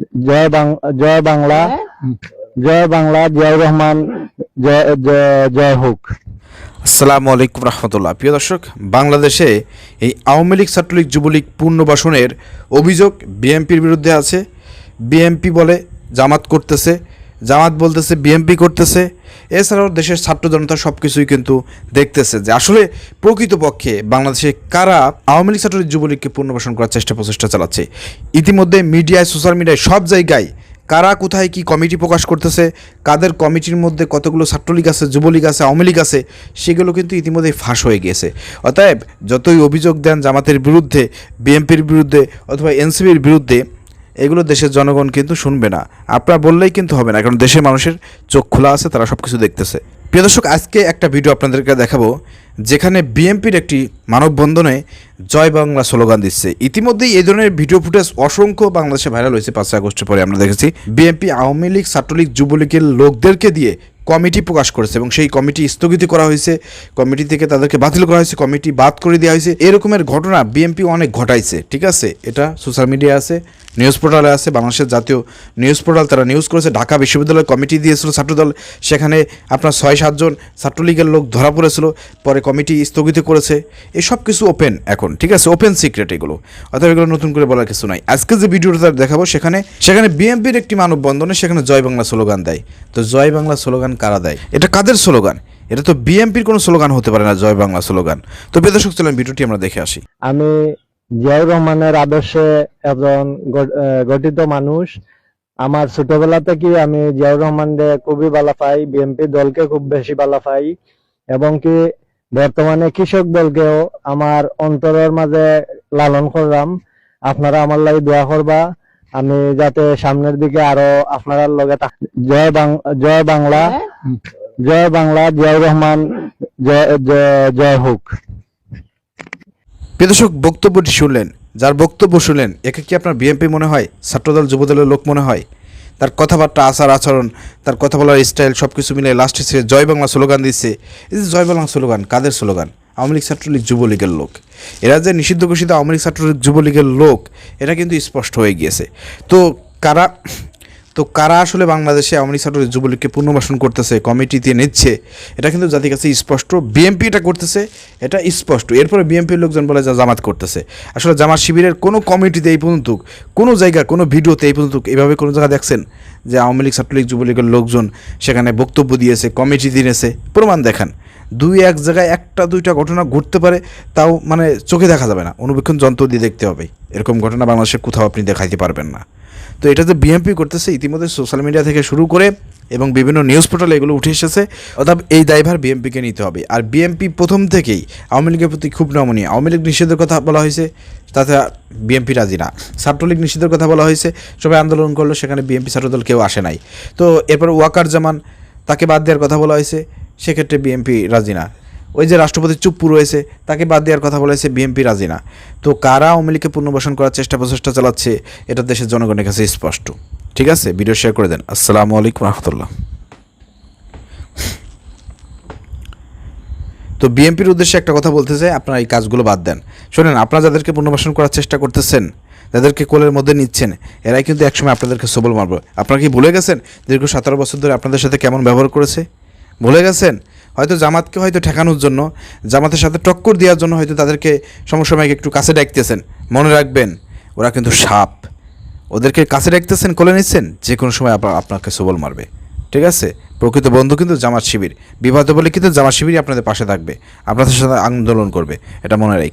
জয় বাং জয় বাংলা জয় বাংলা জয় রহমান জয় জয়- জয় হোক। আসসালামু আলাইকুম রহমতুল্লাহ। প্রিয় দর্শক বাংলাদেশে এই আওয়ামী লীগ ছাত্রলীগ যুবলীগ পুনর্বাসনের অভিযোগ বিএনপির বিরুদ্ধে আছে। বিএনপি বলে জামাত করতেছে। জামাত বলতেছে বিএমপি করতেছে। এছাড়াও দেশের ছাত্র জনতা সব কিছুই কিন্তু দেখতেছে যে আসলে প্রকৃতপক্ষে বাংলাদেশে কারা আওয়ামী লীগ ছাত্রলীগ যুবলীগকে পুনর্বাসন করার চেষ্টা প্রচেষ্টা চালাচ্ছে। ইতিমধ্যে মিডিয়ায়, সোশ্যাল মিডিয়ায় সব জায়গায় কারা কোথায় কি কমিটি প্রকাশ করতেছে, কাদের কমিটির মধ্যে কতগুলো ছাত্রলীগ আছে, যুবলীগ আছে, আওয়ামী লীগ আছে, সেগুলো কিন্তু ইতিমধ্যেই ফাঁস হয়ে গিয়েছে। অতএব যতই অভিযোগ দেন জামাতের বিরুদ্ধে বিএমপির বিরুদ্ধে অথবা এনসিবির বিরুদ্ধে এগুলো দেশের জনগণ কিন্তু শুনবে না। আপনারা বললেই কিন্তু হবে না, কারণ দেশের মানুষের চোখ খোলা আছে, তারা সব কিছু দেখতেছে। প্রিয় দর্শক, আজকে একটা ভিডিও আপনাদেরকে দেখাবো, যেখানে বিএনপির একটি মানববন্ধনে জয় বাংলা স্লোগান দিচ্ছে। ইতিমধ্যেই এই ধরনের ভিডিও ফুটেজ অসংখ্য বাংলাদেশে ভাইরাল হয়েছে, পাঁচই আগস্টের পরে আমরা দেখেছি। বিএনপি আওয়ামী লীগ, ছাত্রলীগ, যুবলীগের লোকদেরকে দিয়ে কমিটি প্রকাশ করেছে এবং সেই কমিটি স্থগিত করা হয়েছে। কমিটি থেকে তাদেরকে বাতিল করা হয়েছে, কমিটি বাদ করে দেওয়া হয়েছে। এরকমের ঘটনা বিএনপি অনেক ঘটাইছে, ঠিক আছে? এটা সোশ্যাল মিডিয়া আছে, নিউজ পোর্টালে আছে, বাংলাদেশের জাতীয় নিউজ পোর্টাল তারা নিউজ করেছে। ঢাকা বিশ্ববিদ্যালয় কমিটি দিয়েছিল ছাত্রদল, সেখানে আপনার ছয় সাতজন ছাত্রলীগের লোক ধরা পড়েছিল। পরে কমিটি স্থগিত করেছে। এসব কিছু ওপেন এখন, ঠিক আছে? ওপেন সিক্রেট এগুলো। অর্থাৎ এগুলো নতুন করে বলার কিছু নাই। আজকে যে ভিডিওটা দেখাবো সেখানে সেখানে বিএনপির একটি মানববন্ধনে সেখানে জয় বাংলা স্লোগান দেয়। তো জয় বাংলা স্লোগান কারা দেয়? এটা কাদের স্লোগান? এটা তো বিএনপির কোনো স্লোগান হতে পারে না, জয় বাংলা স্লোগান। তো বেদর্শক চলেন ভিডিওটি আমরা দেখে আসি। আমি জিয়াউর রহমানের আদর্শে একজন গঠিত মানুষ। আমার ছোটবেলা থেকে আমি জিয়াউর রহমান রহমানকে খুবই ভালো পাই, বিএনপি দলকে খুব বেশি ভালো পাই, এবং কি বর্তমানে কৃষক দলকেও আমার অন্তরের মাঝে লালন করলাম। আপনারা আমার লাগে দোয়া করবা। আমি যাতে সামনের দিকে আরও আপনার লগে থাক- জয় জয় বাংলা। জয় বাংলা জিয়াউর রহমান জয় জয়- জয় হোক। প্রিয়দর্শক বক্তব্যটি শুনলেন। যার বক্তব্য শুনলেন একে কি আপনার বিএনপি মনে হয়? ছাত্রদল যুবদলের লোক মনে হয়? তার কথাবার্তা আচার আচরণ তার কথা বলার স্টাইল সব কিছু মিলে লাস্টে সে জয় বাংলা স্লোগান দিচ্ছে এই যে জয় বাংলা স্লোগান কাদের স্লোগান? আওয়ামী লীগ ছাত্রলীগ যুবলীগের লোক। এরা যে নিষিদ্ধ ঘোষিত আওয়ামী লীগ ছাত্রলীগ যুবলীগের লোক, এটা কিন্তু স্পষ্ট হয়ে গিয়েছে। তো কারা তো কারা আসলে বাংলাদেশে আওয়ামী ছাত্রলীগ যুবলীগকে পুনর্বাসন করতেছে কমিটিতে নিচ্ছে, এটা কিন্তু জাতির কাছে স্পষ্ট। বিএনপি এটা করতেছে, এটা স্পষ্ট। এরপরে বিএনপির লোকজন বলে যা জামাত করতেছে। আসলে জামাত শিবিরের কোনো কমিটিতে এই পর্যন্ত, কোনো জায়গা কোনো ভিডিওতে এই পর্যন্ত এইভাবে কোনো জায়গা দেখছেন যে আওয়ামী লীগ ছাত্রলীগ যুবলীগের লোকজন সেখানে বক্তব্য দিয়েছে, কমিটি দিয়েছে, প্রমাণ দেখান। দুই এক জায়গায় একটা দুইটা ঘটনা ঘটতে পারে, তাও মানে চোখে দেখা যাবে না। অনুবীক্ষণ যন্ত্র দিয়ে দেখতে হবে এরকম ঘটনা বাংলাদেশে কোথাও আপনি দেখাইতে পারবেন না। তো এটা যে বিএনপি করতেছে, ইতিমধ্যে সোশ্যাল মিডিয়া থেকে শুরু করে এবং বিভিন্ন নিউজ পোর্টালে এগুলো উঠে এসেছে, অর্থাৎ এই দায়ভার বিএনপিকে নিতে হবে। আর বিএনপি প্রথম থেকেই আওয়ামী লীগের প্রতি খুব নমনীয়। আওয়ামী লীগ নিষেধের কথা বলা হয়েছে, তাতে বিএনপি রাজি না। ছাত্রলীগ নিষেধের কথা বলা হয়েছে, সবাই আন্দোলন করল, সেখানে বিএমপি ছাত্রদল কেউ আসে নাই। তো এরপর ওয়াকার জামান, তাকে বাদ দেওয়ার কথা বলা হয়েছে। সেক্ষেত্রে বিএনপি রাজি না। ওই যে রাষ্ট্রপতি চুপ্পু রয়েছে তাকে বাদ দেওয়ার কথা বলেছে বিএনপি রাজি না। তো কারা আওয়ামী লীগকে পুনর্বাসন করার চেষ্টা প্রচেষ্টা চালাচ্ছে, এটা দেশের জনগণের কাছে স্পষ্ট। ঠিক আছে? ভিডিও শেয়ার করে দেন। আসসালামু আলাইকুম রহমতুল্লাহ। তো বিএনপির উদ্দেশ্যে একটা কথা বলতে চাই, আপনারা এই কাজগুলো বাদ দেন। শোনেন, আপনারা যাদেরকে পুনর্বাসন করার চেষ্টা করতেছেন, যাদেরকে কোলের মধ্যে নিচ্ছেন, এরাই কিন্তু একসময় আপনাদেরকে সবল মারবে। আপনারা কি ভুলে গেছেন দীর্ঘ সতেরো বছর ধরে আপনাদের সাথে কেমন ব্যবহার করেছে? ভুলে গেছেন? হয়তো জামাতকে হয়তো ঠেকানোর জন্য, জামাতের সাথে টক্কর দেওয়ার জন্য হয়তো তাদেরকে সমসময় একটু কাছে ডাকতেছেন। মনে রাখবেন, ওরা কিন্তু সাপ। ওদেরকে কাছে ডাকতেছেন, কোলে নিচ্ছেন যে কোনো সময় আপনার আপনাকে সবল মারবে। ঠিক আছে? প্রকৃত বন্ধু কিন্তু জামাত শিবির। বিবাদ বলে কিন্তু জামাত শিবিরই আপনাদের পাশে থাকবে। আপনাদের সাথে আন্দোলন করবে। এটা মনে রেখে।